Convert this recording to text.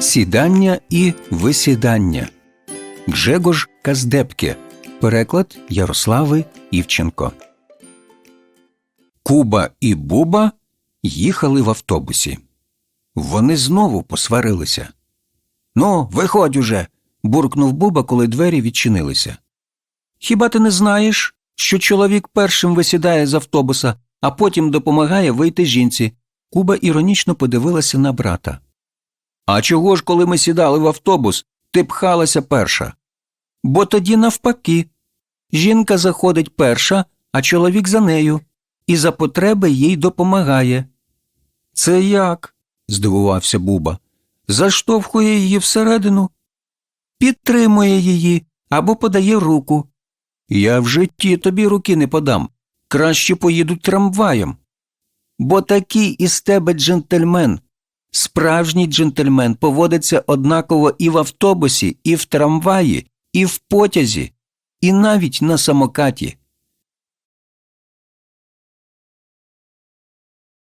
Сідання і висідання. Гжегош Каздепке. Переклад Ярослави Івченко. Куба і Буба їхали в автобусі. Вони знову посварилися. Ну, виходь уже. буркнув Буба, коли двері відчинилися. Хіба ти не знаєш, що чоловік першим висідає з автобуса, а потім допомагає вийти жінці? Куба іронічно подивилася на брата. А чого ж, коли ми сідали в автобус, ти пхалася перша? Бо тоді навпаки. Жінка заходить перша, а чоловік за нею, і за потреби їй допомагає. Це як? здивувався Буба. Заштовхує її всередину, підтримує її або подає руку. Я в житті тобі руки не подам. Краще поїду трамваєм. Бо такий із тебе джентльмен. Справжній джентльмен поводиться однаково і в автобусі, і в трамваї, і в потязі, і навіть на самокаті.